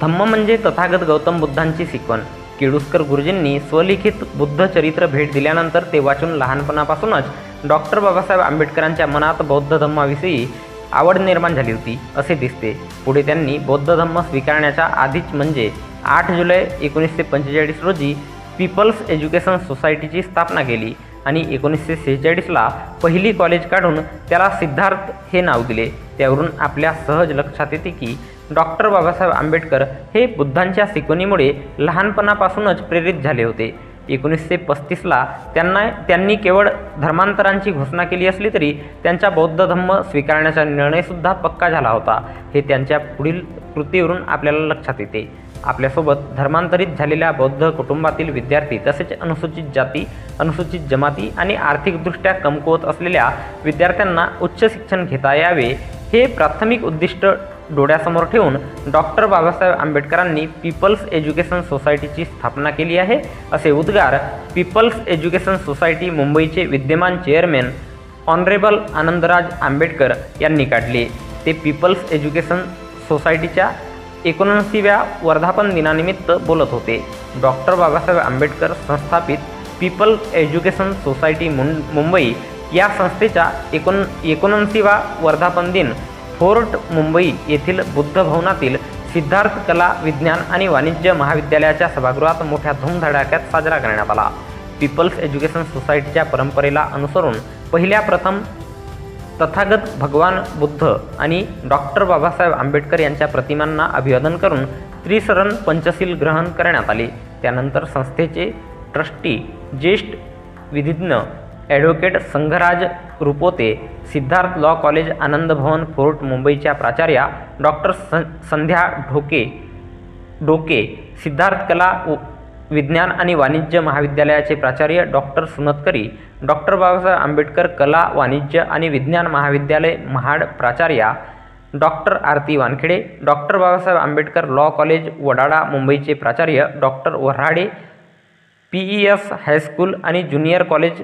धम्म म्हणजे तथागत गौतम बुद्धांची शिकवण. केळुस्कर गुरुजींनी स्वलिखित बुद्ध चरित्र भेट दिल्यानंतर ते वाचून लहानपणापासूनच डॉक्टर बाबासाहेब आंबेडकरांच्या मनात बौद्ध धम्माविषयी आवड निर्माण झाली होती असे दिसते. पुढे त्यांनी बौद्ध धम्म स्वीकारण्याच्या आधीच म्हणजे आठ जुलै एकोणीसशे पंचेचाळीस रोजी पीपल्स एज्युकेशन सोसायटीची स्थापना केली. आणि एकोणीसशे सेहेचाळीसला पहिली कॉलेज काढून त्याला सिद्धार्थ हे नाव दिले. त्यावरून आपल्या सहज लक्षात येते की डॉक्टर बाबासाहेब आंबेडकर हे बुद्धांच्या शिकवणीमुळे लहानपणापासूनच प्रेरित झाले होते. एकोणीसशे पस्तीसला त्यांना त्यांनी केवळ धर्मांतरांची घोषणा केली असली तरी त्यांचा बौद्ध धम्म स्वीकारण्याचा निर्णयसुद्धा पक्का झाला होता. हे त्यांच्या पुढील कृतीवरून आपल्याला लक्षात येते. आपल्यासोबत धर्मांतरित झालेल्या बौद्ध कुटुंबातील विद्यार्थी तसेच अनुसूचित जाती अनुसूचित जमाती आणि आर्थिकदृष्ट्या कमकुवत असलेल्या विद्यार्थ्यांना उच्च शिक्षण घेता यावे हे प्राथमिक उद्दिष्ट डोळ्यासमोर ठेवून डॉक्टर बाबासाहेब आंबेडकरांनी पीपल्स एज्युकेशन सोसायटीची स्थापना केली आहे. असे उद्गार पीपल्स एज्युकेशन सोसायटी मुंबईचे विद्यमान चेअरमॅन ऑनरेबल आनंदराज आंबेडकर यांनी काढले. ते पीपल्स एज्युकेशन सोसायटीच्या एकोणऐंशीव्या वर्धापन दिनानिमित्त बोलत होते. डॉक्टर बाबासाहेब आंबेडकर संस्थापित पीपल एज्युकेशन सोसायटी मुं मुंबई या संस्थेच्या एकोण एकोणऐंशीवा वर्धापन दिन फोर्ट मुंबई येथील बुद्ध भवनातील सिद्धार्थ कला विज्ञान आणि वाणिज्य महाविद्यालयाच्या सभागृहात मोठ्या धूमधडाक्यात साजरा करण्यात आला. पीपल्स एज्युकेशन सोसायटीच्या परंपरेला अनुसरून पहिल्या प्रथम तथागत भगवान बुद्ध आणि डॉक्टर बाबासाहेब आंबेडकर यांच्या प्रतिमांना अभिवादन करून त्रिसरण पंचशील ग्रहण करण्यात आले. त्यानंतर संस्थेचे ट्रस्टी ज्येष्ठ विधिज्ञ advocate Sangharaj Rupote Siddharth law college Anand Bhavan fort मुंबईच्या प्राचार्या डॉक्टर सं संध्या ढोके डोके सिद्धार्थ कला विज्ञान आणि वाणिज्य महाविद्यालयाचे प्राचार्य डॉक्टर सुनतकरी डॉक्टर बाबासाहेब आंबेडकर कला वाणिज्य आणि विज्ञान महाविद्यालय महाड प्राचार्या doctor Aarti Wankhede doctor Babasaheb Ambedkar law college Wadala मुंबईचे प्राचार्य doctor Varhade P E S high school आणि junior college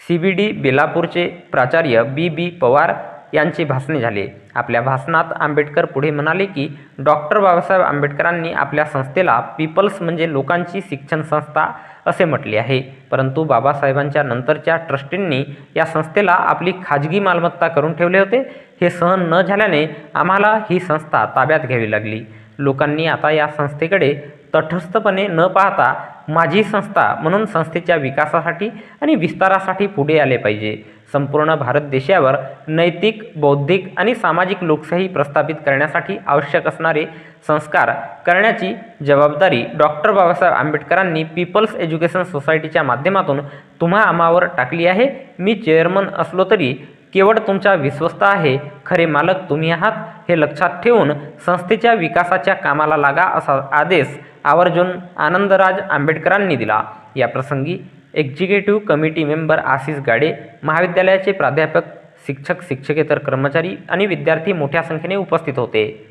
C B D बेलापूरचे प्राचार्य बी बी पवार यांचे भाषणे झाले. आपल्या भाषणात आंबेडकर पुढे म्हणाले की डॉक्टर बाबासाहेब आंबेडकरांनी आपल्या संस्थेला पीपल्स म्हणजे लोकांची शिक्षण संस्था असे म्हटले आहे. परंतु बाबासाहेबांच्या नंतरच्या ट्रस्टींनी या संस्थेला आपली खाजगी मालमत्ता करून ठेवले होते. हे सहन न झाल्याने आम्हाला ही संस्था ताब्यात घ्यावी लागली. लोकांनी आता या संस्थेकडे तटस्थपणे न पाहता माझी संस्था म्हणून संस्थेच्या विकासासाठी आणि विस्तारासाठी पुढे आले पाहिजे. संपूर्ण भारत देशावर नैतिक बौद्धिक आणि सामाजिक लोकशाही प्रस्थापित करण्यासाठी आवश्यक असणारे संस्कार करण्याची जबाबदारी डॉक्टर बाबासाहेब आंबेडकरांनी पीपल्स एज्युकेशन सोसायटीच्या माध्यमातून तुम्हा आम्हावर टाकली आहे. मी चेअरमन असलो तरी केवळ तुमचा विश्वस्त आहे. खरे मालक तुम्ही आहात. हे लक्षात ठेवून संस्थेच्या विकासाच्या कामाला लागा असा आदेश आवर्जून आनंदराज आंबेडकरांनी दिला. याप्रसंगी executive committee member Ashish Gade महाविद्यालयाचे प्राध्यापक शिक्षक शिक्षकेतर कर्मचारी आणि विद्यार्थी मोठ्या संख्येने उपस्थित होते.